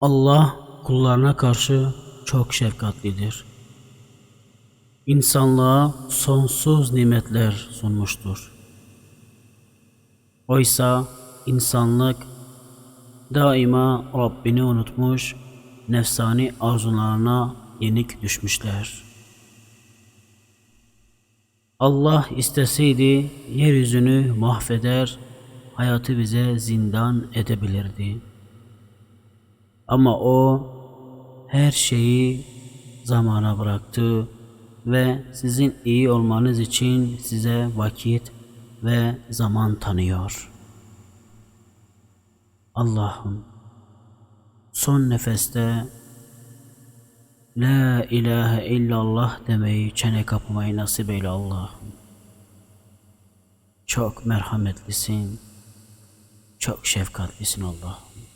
Allah kullarına karşı çok şefkatlidir. İnsanlığa sonsuz nimetler sunmuştur. Oysa insanlık daima Rabbini unutmuş, nefsani arzularına yenik düşmüşler. Allah isteseydi yeryüzünü mahveder, hayatı bize zindan edebilirdi. Ama o her şeyi zamana bıraktı ve sizin iyi olmanız için size vakit ve zaman tanıyor. Allah'ım son nefeste La ilahe illallah demeyi çene kapmayı nasip eyle Allah'ım. Çok merhametlisin, çok şefkatlisin Allah'ım.